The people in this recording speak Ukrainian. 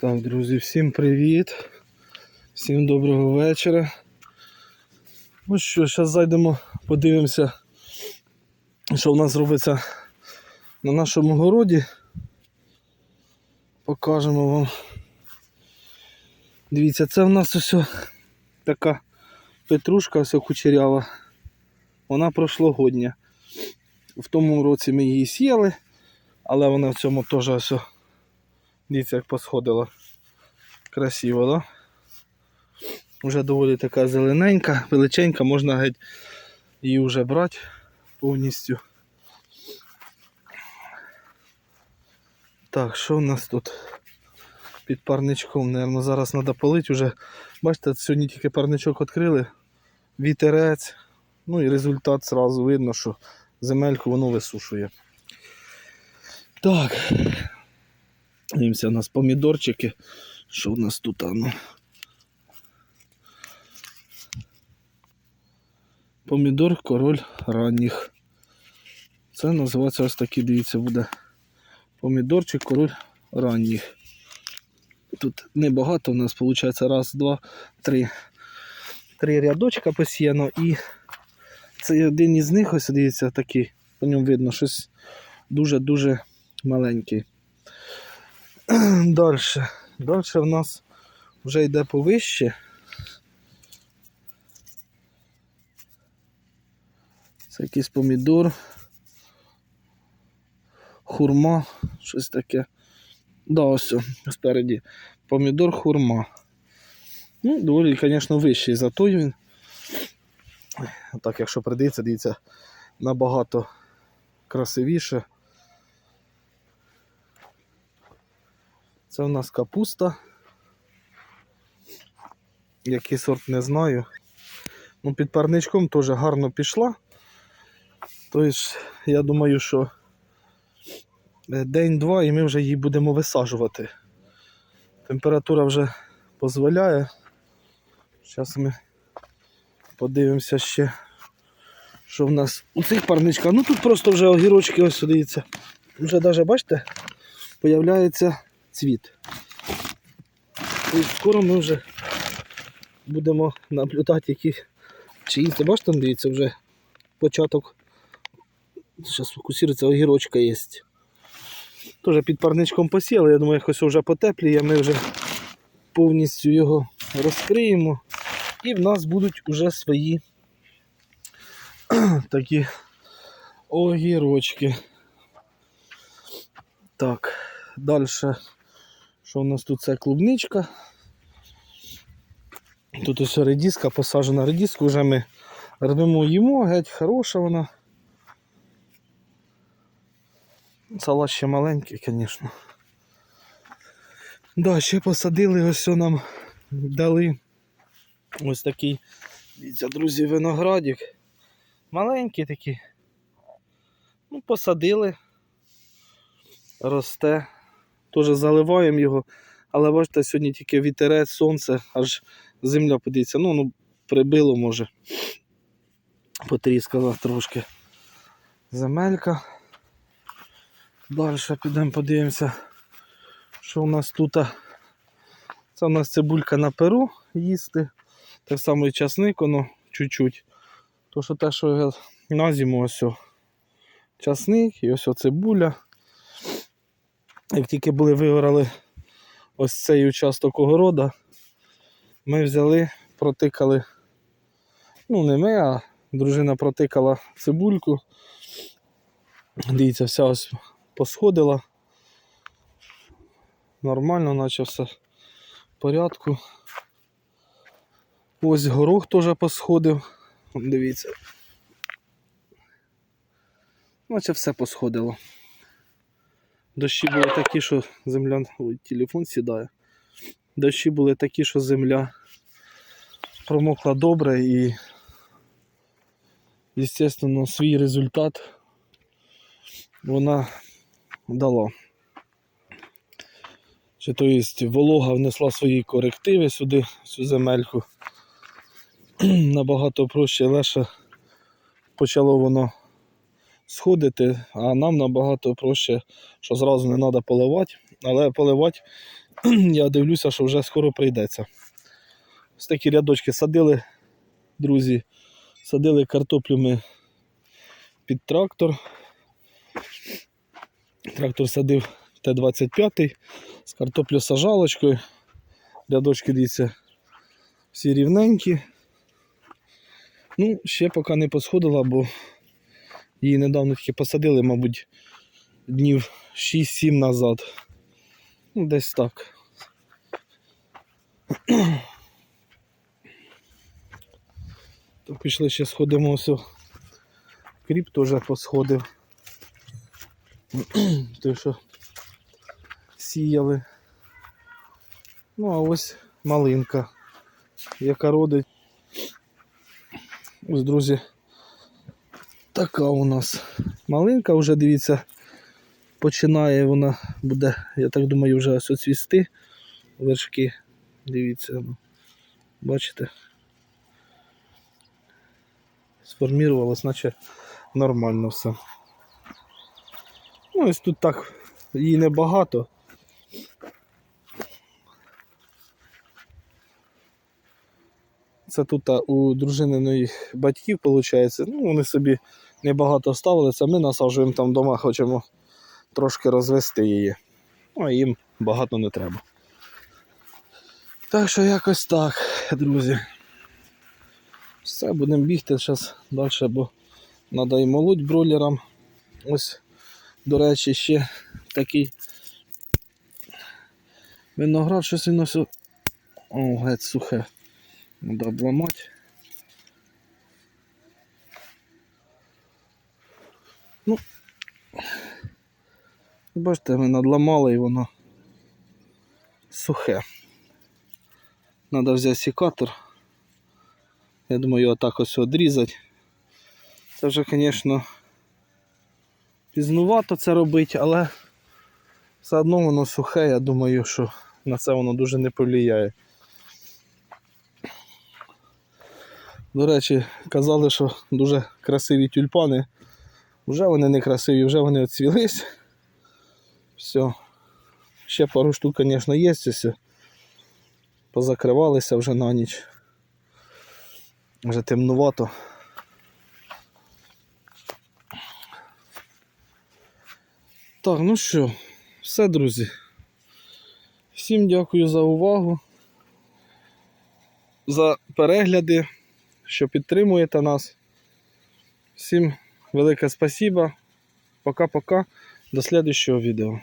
Так, друзі, всім привіт. Всім доброго вечора. Ну що, зараз зайдемо, подивимося, що в нас робиться на нашому городі. Покажемо вам. Дивіться, це в нас ось така петрушка ось кучерява. Вона прошлогодня. В тому році ми її сіяли, але вона в цьому теж ось. Дивіться, як посходила. Красиво, да? Вже доволі така зелененька, величенька, можна геть її вже брати повністю. Так, що в нас тут під парничком? Наверно, зараз треба полити вже. Бачите, сьогодні тільки парничок відкрили, вітерець. Ну і результат зразу видно, що земельку воно висушує. Так. Дивимося, у нас помідорчики. Що в нас тут? Ну? Помідор король ранніх. Це називається ось такий, дивіться, буде помідорчик король ранніх. Тут небагато у нас виходить раз, два, три. Три рядочка посіяно і це один із них, ось дивіться, такий, по ньому видно, щось дуже-дуже маленький. Далі. Далі в нас вже йде повище. Це якийсь помідор. Хурма, щось таке. Да, ось спереді. Помідор хурма. Ну, доволі, звісно, вищий за той він. Так, якщо придивиться, дивіться, набагато красивіше. Це у нас капуста. Який сорт не знаю. Ну, під парничком теж гарно пішла. Тобто, я думаю, що е, день-два і ми вже її будемо висаджувати. Температура вже дозволяє. Зараз ми подивимося ще, що в нас у цих парничках. Ну тут просто вже огірочки ось дивіться. Вже навіть, бачите, появляється цвіт. І скоро ми вже будемо наблюдати, які чи їсти. Бачите, дивіться, вже початок. Зараз фокусується, огірочка є. Теж під парничком посіяли, я думаю, якось вже потепліє, ми вже повністю його розкриємо. І в нас будуть вже свої такі огірочки. Так, далі. Що у нас тут це клубничка? Тут ось редиска, посаджена редиску, вже ми рвемо їмо, геть хороша вона. Салат ще маленький, звісно. Да, ще посадили, ось нам дали ось такий, дивіться, друзі, виноградик. Маленький такий. Ну, посадили, росте. Теж заливаємо його. Але бачите, сьогодні тільки вітерець, сонце, аж земля подивіться. Ну, ну прибило може. Потріскала трошки земелька. Далі підемо подивимося, що у нас тут. Це у нас цибулька на перу їсти. Так само і часник, воно чуть-чуть. То що те, що я на зиму ось часник і ось цибуля. Як тільки були вигорали ось цей участок огорода, ми взяли, протикали, ну не ми, а дружина протикала цибульку. Дивіться, вся ось посходила. Нормально, наче все в порядку. Ось горох теж посходив. Дивіться. Наче все посходило. Дощі були такі, що земля. Ой, телефон сідає. Дощі були такі, що земля промокла добре і, звісно, свій результат вона дала. Чи то є волога внесла свої корективи сюди, цю земельку. Набагато проще, легше почало воно сходити, а нам набагато проще, що зразу не треба поливати, але поливати я дивлюся, що вже скоро прийдеться. Ось такі рядочки садили, друзі. Садили картоплю ми під трактор. Трактор садив Т-25 з картоплю-сажалочкою. Рядочки, дивіться, всі рівненькі. Ну, ще поки не посходила, бо її недавно тільки посадили, мабуть, днів 6-7 назад. Ну, десь так. То пішли ще сходимо ось. Кріп теж посходив. Той, що сіяли. Ну, а ось малинка, яка родить. Ось, друзі, така у нас малинка вже, дивіться, починає вона буде, я так думаю, вже ось оцвісти. Вершки, дивіться, ну, бачите? Сформірувалось, наче нормально все. Ну, ось тут так її небагато. Це тут у дружининих батьків, виходить. Ну, вони собі небагато ставили, це ми насаджуємо там вдома, хочемо трошки розвести її. Ну, а їм багато не треба. Так що якось так, друзі. Все, будемо бігти зараз далі, бо треба і молоть бройлерам. Ось, до речі, ще такий виноград, щось він ось. О, геть сухе. Треба обламати. Ну, бачите, ми надламали і воно сухе. Треба взяти секатор. Я думаю, його так ось відрізати. Це вже, звісно, пізнувато це робити, але все одно воно сухе, я думаю, що на це воно дуже не повлияє. До речі, казали, що дуже красиві тюльпани. Вже вони не красиві, вже вони оцвілись. Все. Ще пару штук, звісно, є. Позакривалися вже на ніч. Вже темнувато. Так, ну що, все, друзі. Всім дякую за увагу, за перегляди, що підтримуєте нас. Всім велике спасибо. Пока-пока. До следующего відео.